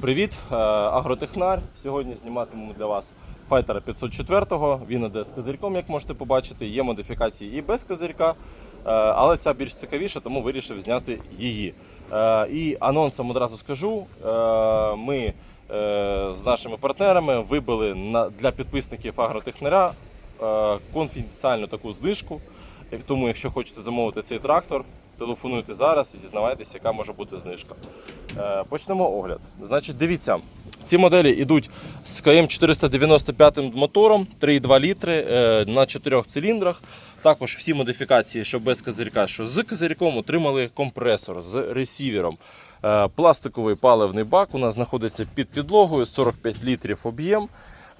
Привіт, е, Агротехнар. Сьогодні зніматимемо для вас файтера 504-го. Він іде з козирьком, як можете побачити. Є модифікації і без козирька, е, але ця більш цікавіша, тому вирішив зняти її. Е, І анонсом одразу скажу: ми з нашими партнерами вибили для підписників агротехнаря конфіденціальну таку знижку. Тому, якщо хочете замовити цей трактор, телефонуйте зараз і дізнавайтеся, яка може бути знижка. Е, Почнемо огляд. Значить, дивіться, ці моделі йдуть з КМ 495 мотором 3,2 літри е, на 4 циліндрах. Також всі модифікації, що без козирька, що з козирьком, отримали компресор з ресівером. Е, Пластиковий паливний бак у нас знаходиться під підлогою 45 літрів об'єм.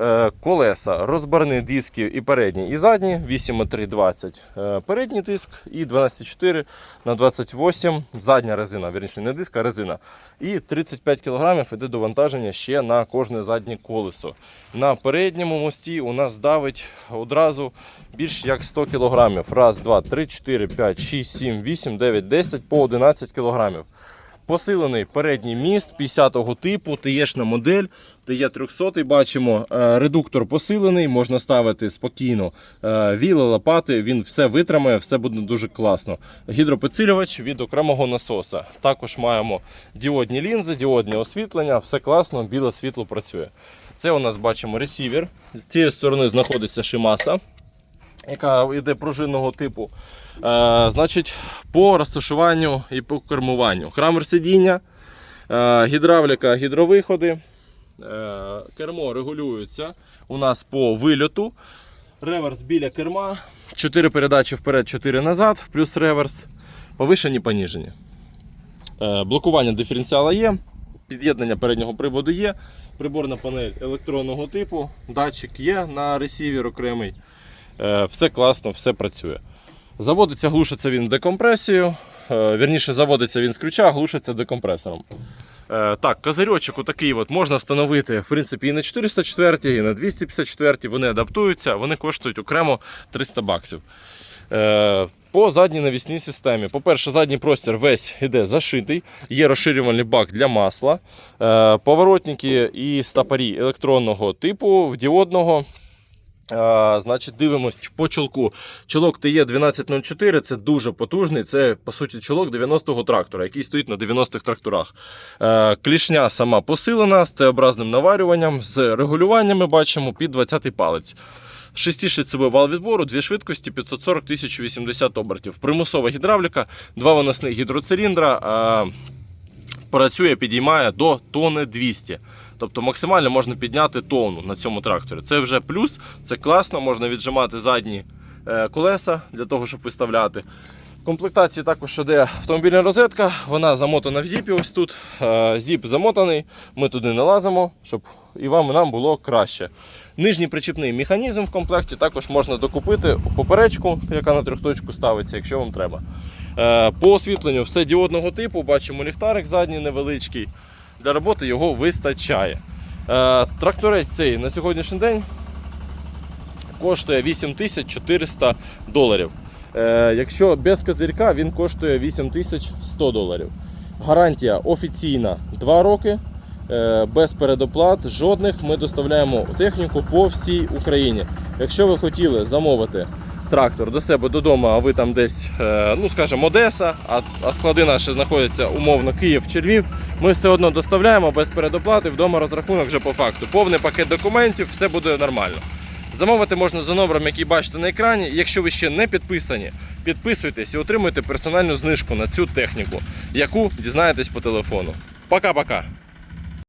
Е, Колеса, розбарні диски і передні, і задні, 8,320 е, передній диск і 12,4 на 28 задня резина, вірніше не диск, а резина. І 35 кг йде довантаження ще на кожне заднє колесо. На передньому мості у нас давить одразу більш як 100 кг. Раз, два, три, 4, 5, 6, 7, 8, 9, 10 по 11 кг. Посилений передній міст 50-го типу, ТЕшна модель, ТЕ 300 бачимо. Е, Редуктор посилений, можна ставити спокійно е, віли, лопати, він все витримає, все буде дуже класно. Гідропідсилювач від окремого насоса. Також маємо діодні лінзи, діодне освітлення, все класно, біле світло працює. Це у нас бачимо ресівер. З цієї сторони знаходиться шимаса, яка йде пружинного типу. Е, значить, по розташуванню і по кермуванню. Крамер сидіння, е, гідравліка, гідровиходи. Е, кермо регулюється у нас по вильоту. Реверс біля керма. 4 передачі вперед, 4 назад, плюс реверс. Повишені, поніжені. Е, блокування диференціала є. Під'єднання переднього приводу є. Приборна панель електронного типу. Датчик є на ресівер окремий. Е, все класно, все працює. Заводиться, глушиться він декомпресією. Е, Вірніше, заводиться він з ключа, глушиться декомпресором. Е, Так, козирьочок отакий от можна встановити в принципі і на 404, і на 254. Вони адаптуються, вони коштують окремо 300 баксів. По задній навісній системі. По-перше, задній простір весь іде зашитий, є розширювальний бак для масла, поворотники і стапарі електронного типу, діодного. А, значить, дивимось по чолку. Чолок ТЕ 1204 це дуже потужний. Це по суті чолок 90-го трактора, який стоїть на 90-х тракторах. Е, клішня сама посилена з Т-образним наварюванням, з регулюваннями бачимо під 20-й палець. Шестишліцевий вал відбору, дві швидкості 540 1080 обертів. Примусова гідравліка, два виносних гідроциліндра. А, працює, підіймає до тони 200. Тобто максимально можна підняти тонну на цьому тракторі. Це вже плюс, це класно, можна віджимати задні е, колеса для того, щоб виставляти. В комплектації також іде автомобільна розетка, вона замотана в зіпі. Ось тут. Е, Зіп замотаний, ми туди не лазимо, щоб і вам і нам було краще. Нижній причіпний механізм в комплекті також можна докупити поперечку, яка на трьохточку ставиться, якщо вам треба. Е, По освітленню все діодного типу, бачимо ліхтарик задній невеличкий. Для роботи його вистачає. Е, Тракторець цей на сьогоднішній день коштує 8400 доларів. Е, Якщо без козирька, він коштує 8100 доларів. Гарантія офіційна 2 роки. Без передоплат жодних ми доставляємо техніку по всій Україні. Якщо ви хотіли замовити трактор до себе додому, а ви там десь, е, ну скажімо, Одеса, а, склади наші знаходяться умовно Київ, Чернів, ми все одно доставляємо без передоплати, вдома розрахунок вже по факту. Повний пакет документів, все буде нормально. Замовити можна за номером, який бачите на екрані. Якщо ви ще не підписані, підписуйтесь і отримуйте персональну знижку на цю техніку, яку дізнаєтесь по телефону. Пока-пока!